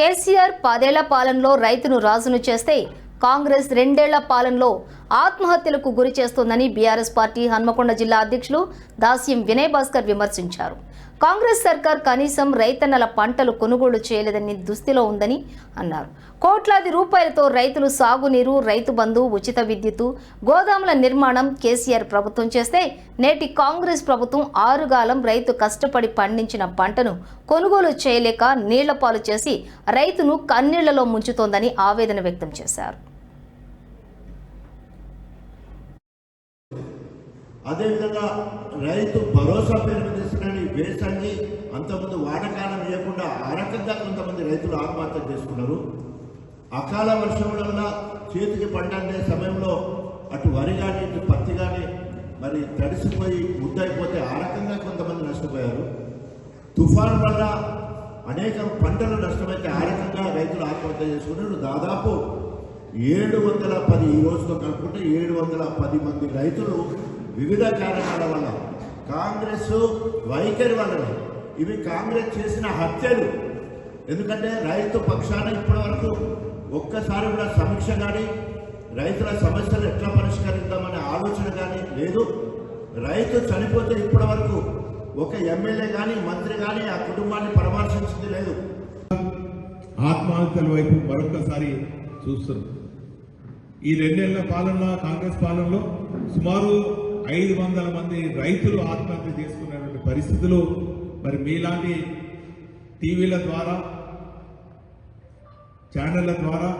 కేసీఆర్ పదేళ్ళ పాలనలో రైతును రాజును చేస్తే కాంగ్రెస్ రెండేళ్ళ పాలనలో ఆత్మహత్యలకు గురి చేస్తోందని బీఆర్ఎస్ పార్టీ హన్మకొండ జిల్లా అధ్యక్షులు దాస్యం వినయ్ భాస్కర్ విమర్శించారు. కాంగ్రెస్ సర్కార్ కనీసం రైతన్నల పంటలు కొనుగోలు చేయలేదని దుస్థితిలో ఉందని అన్నారు. కోట్లాది రూపాయలతో రైతులు సాగునీరు రైతు బంధు ఉచిత విద్యుత్తు గోదాముల నిర్మాణం కేసీఆర్ ప్రభుత్వం చేస్తే నేటి కాంగ్రెస్ ప్రభుత్వం ఆరుగాలం రైతు కష్టపడి పండించిన పంటను కొనుగోలు చేయలేక నీళ్ళపాలు చేసి రైతును కన్నీళ్ళలో ముంచుతోందని ఆవేదన వ్యక్తం చేశారు. అదేవిధంగా రైతు భరోసా పేరు మీద ఇస్తున్నాడు వేసంగి అంతకుముందు వానకాలం లేకుండా ఆ రకంగా కొంతమంది రైతులు ఆత్మహత్య చేసుకున్నారు. అకాల వర్షం వల్ల చేతికి పండే సమయంలో అటు వరి కానీ ఇటు పత్తి కానీ మరి తడిసిపోయి ముద్దైపోతే ఆ రకంగా కొంతమంది నష్టపోయారు. తుఫాన్ వల్ల అనేక పంటలు నష్టమైతే ఆ రకంగా రైతులు ఆత్మహత్య చేసుకున్నారు. దాదాపు ఏడు వందల పది ఈ రోజుతో కలుపుకుంటే ఏడు వందల పది మంది రైతులు వివిధ కారణాల వల్ల కాంగ్రెస్ వైఖరి వల్లనే ఇవి కాంగ్రెస్ చేసిన హత్యలు. ఎందుకంటే రైతు పక్షాన ఇప్పటివరకు ఒక్కసారి కూడా సమీక్ష కానీ రైతుల సమస్యలు ఎట్లా పరిష్కరిద్దామనే ఆలోచన కానీ లేదు. రైతు చనిపోతే ఇప్పటివరకు ఒక ఎమ్మెల్యే కానీ మంత్రి కానీ ఆ కుటుంబాన్ని పరామర్శించింది లేదు. ఆత్మహత్యల వైపు మరొకసారి చూస్తున్నాం. ఈ రెండేళ్ళ పాలన కాంగ్రెస్ పాలనలో సుమారు ఐదు వందల మంది రైతులు ఆత్మహత్య చేసుకున్నటువంటి పరిస్థితులు మరి మీలాంటి టీవీల ద్వారా ఛానళ్ళ ద్వారా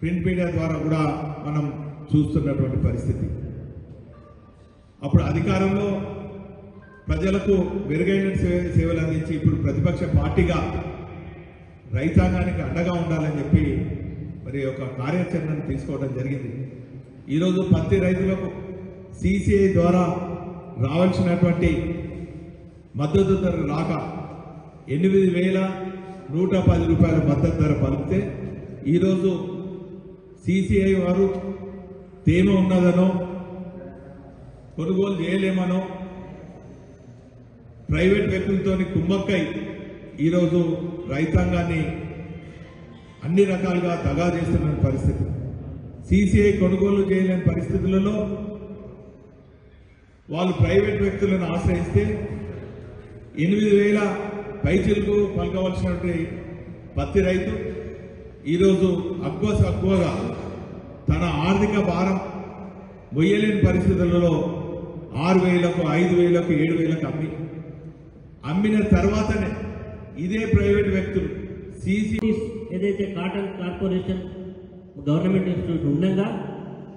ప్రింట్ మీడియా ద్వారా కూడా మనం చూస్తున్నటువంటి పరిస్థితి. అప్పుడు అధికారంలో ప్రజలకు మెరుగైన సేవలు అందించి ఇప్పుడు ప్రతిపక్ష పార్టీగా రైతాంగానికి అండగా ఉండాలని చెప్పి మరి ఒక కార్యాచరణను తీసుకోవడం జరిగింది. ఈరోజు పత్తి రైతులకు సిసిఐ ద్వారా రావాల్సినటువంటి మద్దతు ధర రాక ఎనిమిది వేల నూట పది రూపాయల మద్దతు ధర పలికితే ఈరోజు సిసిఐ వారు తేమ ఉన్నదనో కొనుగోలు చేయలేమనో ప్రైవేట్ వ్యక్తులతోని కుమ్మక్కై ఈరోజు రైతాంగాన్ని అన్ని రకాలుగా దగా చేస్తున్న పరిస్థితి. సిసిఐ కొనుగోలు చేయలేని పరిస్థితులలో వాళ్ళు ప్రైవేట్ వ్యక్తులను ఆశ్రయిస్తే ఎనిమిది వేల పైచిలకు పలకవలసినటువంటి పత్తి రైతు ఈరోజు అక్కువ తక్కువగా తన ఆర్థిక భారం మొయ్యలేని పరిస్థితులలో ఆరు వేలకు ఐదు వేలకు ఏడు వేలకు అమ్మి. అమ్మిన తర్వాతనే ఇదే ప్రైవేట్ వ్యక్తులు సీసీ ఏదైతే కాటన్ కార్పొరేషన్ గవర్నమెంట్ ఇన్స్టిట్యూట్ ఉండగా